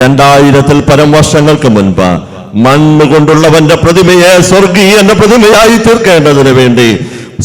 രണ്ടായിരത്തിൽ പരം വർഷങ്ങൾക്ക് മുൻപ് മണ്ണ് കൊണ്ടുള്ളവന്റെ പ്രതിമയെ സ്വർഗീയന്റെ പ്രതിമയായി തീർക്കേണ്ടതിന് വേണ്ടി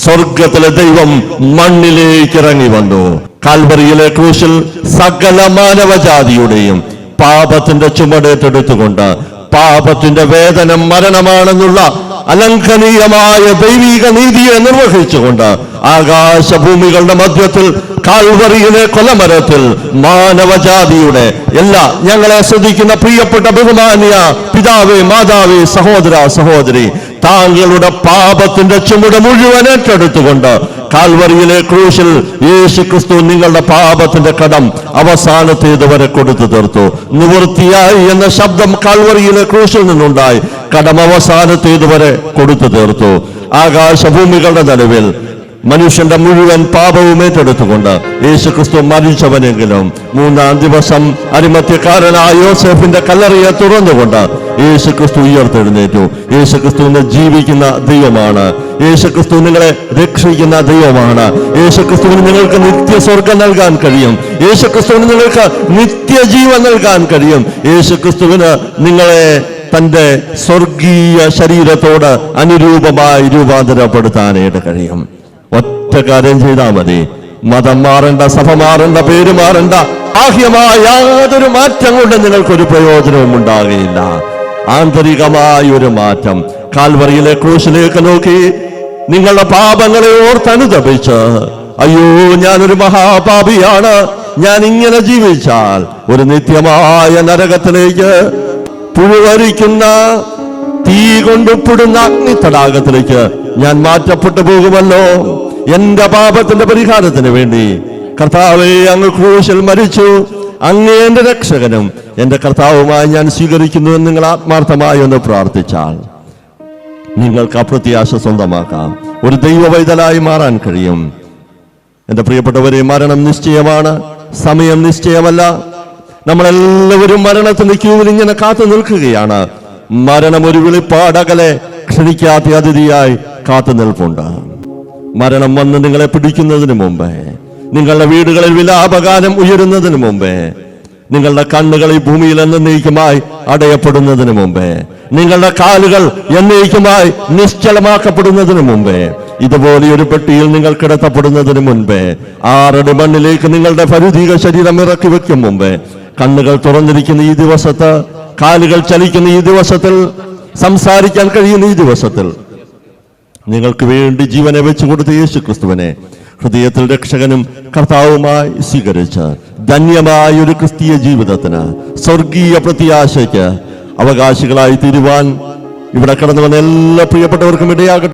സ്വർഗത്തിലെ ദൈവം മണ്ണിലേക്ക് ഇറങ്ങി വന്നു. കാൽവറിയിലെ ക്രൂശിൽ സകല മാനവജാതിയുടെയും പാപത്തിന്റെ ചുമടേറ്റെടുത്തുകൊണ്ട് പാപത്തിന്റെ വേതനം മരണമാണെന്നുള്ള അലംഘനീയമായ ദൈവിക നീതിയെ നിർവഹിച്ചുകൊണ്ട് ആകാശഭൂമികളുടെ മധ്യത്തിൽ കാൽവറിയിലെ കൊലമരത്തിൽ മാനവജാതിയുടെ എല്ലാ ഞങ്ങളെ ശ്രദ്ധിക്കുന്ന പ്രിയപ്പെട്ട ബഹുമാനിയ പിതാവേ മാതാവേ സഹോദര സഹോദരി താങ്കളുടെ പാപത്തിന്റെ ചുമട് മുഴുവൻ ഏറ്റെടുത്തുകൊണ്ട് കാൽവറിയിലെ ക്രൂശിൽ യേശു ക്രിസ്തു നിങ്ങളുടെ പാപത്തിന്റെ കടം അവസാനത്തേത് വരെ കൊടുത്തു തീർത്തു. നിവൃത്തിയായി എന്ന ശബ്ദം കാൽവറിയിലെ ക്രൂശിൽ നിന്നുണ്ടായി. കടം അവസാനത്തേത് വരെ കൊടുത്തു തീർത്തു. ആകാശഭൂമികളുടെ നടുവിൽ മനുഷ്യന്റെ മുഴുവൻ പാപവും ഏറ്റെടുത്തുകൊണ്ട് യേശു ക്രിസ്തു മരിച്ചവനെങ്കിലും മൂന്നാം ദിവസം അരിമത്യക്കാരനായ യോസെഫിന്റെ കല്ലറിയെ തുറന്നുകൊണ്ട് യേശു ക്രിസ്തു ഉയർത്തെഴുന്നേറ്റു. യേശു ക്രിസ്തു ജീവിക്കുന്ന ദൈവമാണ്. യേശു ക്രിസ്തു നിങ്ങളെ രക്ഷിക്കുന്ന ദൈവമാണ്. യേശു ക്രിസ്തുവിന് നിങ്ങൾക്ക് നിത്യസ്വർഗം നൽകാൻ കഴിയും. യേശു ക്രിസ്തുവിന് നിങ്ങൾക്ക് നിത്യജീവൻ നൽകാൻ കഴിയും. യേശു ക്രിസ്തുവിന് നിങ്ങളെ തന്റെ സ്വർഗീയ ശരീരത്തോട് അനുരൂപമായി രൂപാന്തരപ്പെടുത്താനായിട്ട് കഴിയും. ഒറ്റ കാര്യം ചെയ്താൽ മതി. മതം മാറണ്ട സഭ മാറണ്ട പേര് മാറണ്ട. ബാഹ്യമായ യാതൊരു മാറ്റം കൊണ്ട് നിങ്ങൾക്കൊരു പ്രയോജനവും ഉണ്ടാകുകയില്ല. ആന്തരികമായ ഒരു മാറ്റം. കാൽവറിയിലെ ക്രൂശിലേക്ക് നോക്കി. നിങ്ങളുടെ പാപങ്ങളെ ഓർത്തനുതപിച്ച് അയ്യോ ഞാനൊരു മഹാപാപിയാണ്. ഞാൻ ഇങ്ങനെ ജീവിച്ചാൽ ഒരു നിത്യമായ നരകത്തിലേക്ക് പുഴുവരിക്കുന്ന തീ കൊണ്ടുപ്പിടുന്ന അഗ്നിത്തടാകത്തിലേക്ക് ഞാൻ മാറ്റപ്പെട്ടു പോകുമല്ലോ. എന്റെ പാപത്തിന്റെ പരിഹാരത്തിന് വേണ്ടി. കർത്താവെ അങ്ങ് ക്രൂശിൽ മരിച്ചു. അങ്ങേ എന്റെ രക്ഷകനും എന്റെ കർത്താവുമായി ഞാൻ സ്വീകരിക്കുന്നു എന്ന് നിങ്ങൾ ആത്മാർത്ഥമായി ഒന്ന് പ്രാർത്ഥിച്ചാൽ നിങ്ങൾക്ക് അപ്രത്യാശ സ്വന്തമാക്കാം. ഒരു ദൈവവൈതലായി മാറാൻ കഴിയും. എന്റെ പ്രിയപ്പെട്ടവരെ മരണം നിശ്ചയമാണ്. സമയം നിശ്ചയമല്ല. നമ്മളെല്ലാവരും മരണത്തിന്റെ ക്യൂവിൽ ഇങ്ങനെ കാത്തു നിൽക്കുകയാണ്. മരണം ഒരു വിളിപ്പാടകലെ ക്ഷണിക്കാത്ത അതിഥിയായി കാത്തു നിൽപ്പുണ്ട്. മരണം വന്ന് നിങ്ങളെ പിടിക്കുന്നതിന് മുമ്പേ നിങ്ങളുടെ വീടുകളിൽ വിലാപകാലം ഉയരുന്നതിന് മുമ്പേ നിങ്ങളുടെ കണ്ണുകൾ ഈ ഭൂമിയിൽ എന്നേക്കുമായി അടയപ്പെടുന്നതിന് മുമ്പേ നിങ്ങളുടെ കാലുകൾ എന്നേക്കുമായി നിശ്ചലമാക്കപ്പെടുന്നതിന് മുമ്പേ ഇതുപോലെ ഒരു പെട്ടിയിൽ നിങ്ങൾ കിടത്തപ്പെടുന്നതിന് മുൻപേ ആറടി മണ്ണിലേക്ക് നിങ്ങളുടെ പരിധിക ശരീരം ഇറക്കി വെക്കും മുമ്പേ കണ്ണുകൾ തുറന്നിരിക്കുന്ന ഈ ദിവസത്ത് കാലുകൾ ചലിക്കുന്ന ഈ ദിവസത്തിൽ സംസാരിക്കാൻ കഴിയുന്ന ഈ ദിവസത്തിൽ നിങ്ങൾക്ക് വേണ്ടി ജീവനെ വെച്ചു കൊടുത്ത യേശു ക്രിസ്തുവിനെ ഹൃദയത്തിൽ രക്ഷകനും കർത്താവുമായി സ്വീകരിച്ച ധന്യമായ ഒരു ക്രിസ്തീയ ജീവിതത്തിന് സ്വർഗീയ പ്രത്യാശയ്ക്ക് അവകാശികളായി തീരുവാൻ ഇവിടെ കടന്നു വന്ന എല്ലാ പ്രിയപ്പെട്ടവർക്കും ഇടയാകട്ടെ.